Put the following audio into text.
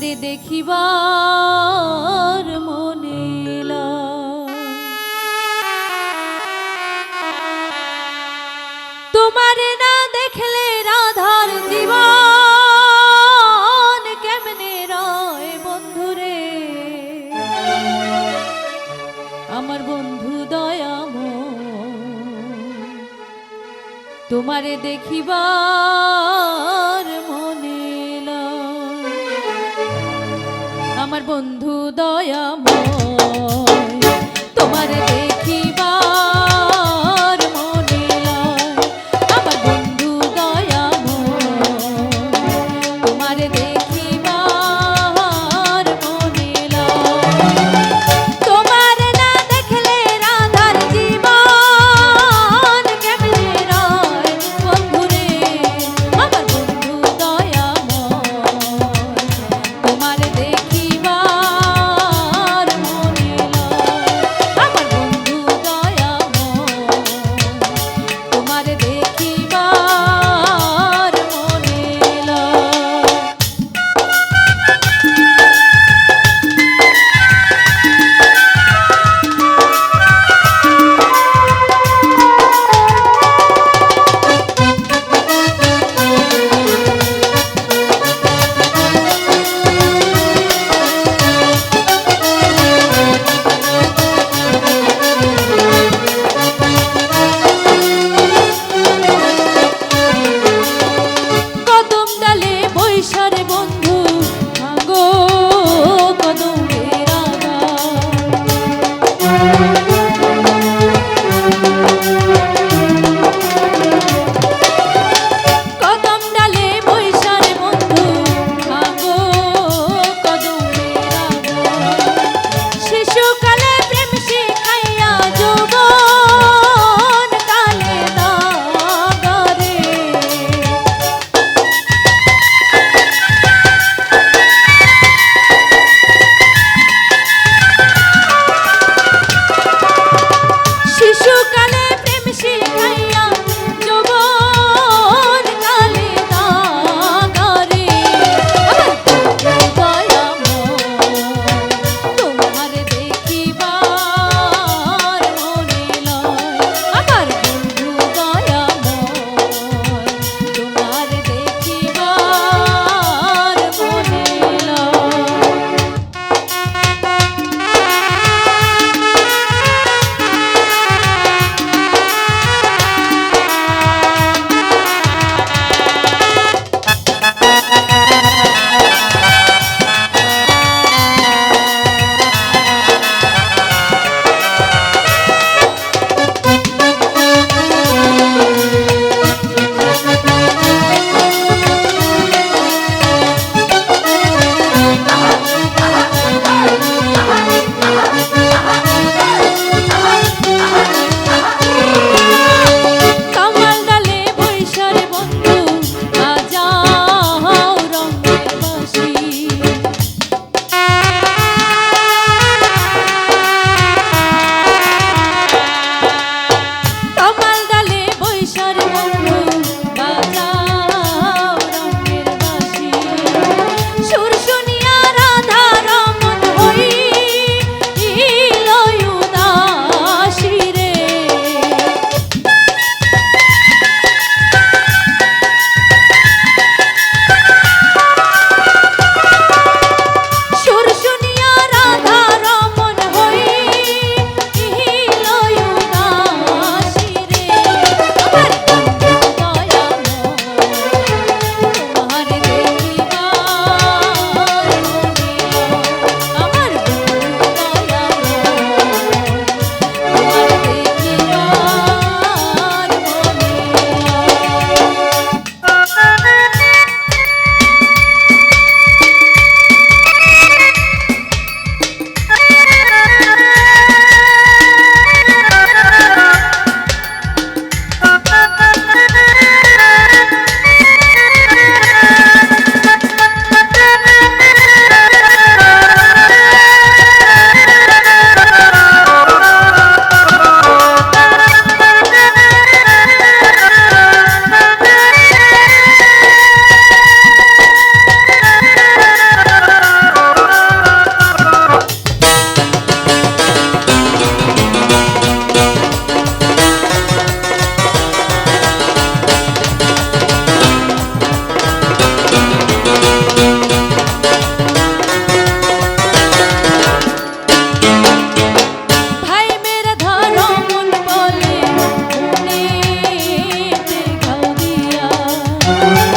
তোমারে দেখিবার মনে তোমারে না দেখলে রাধার জীবন কেমনে রয় বন্ধুরে? আমার বন্ধু দয়াম তোমারে দেখিবার আমার বন্ধু দয়াময়। Thank you.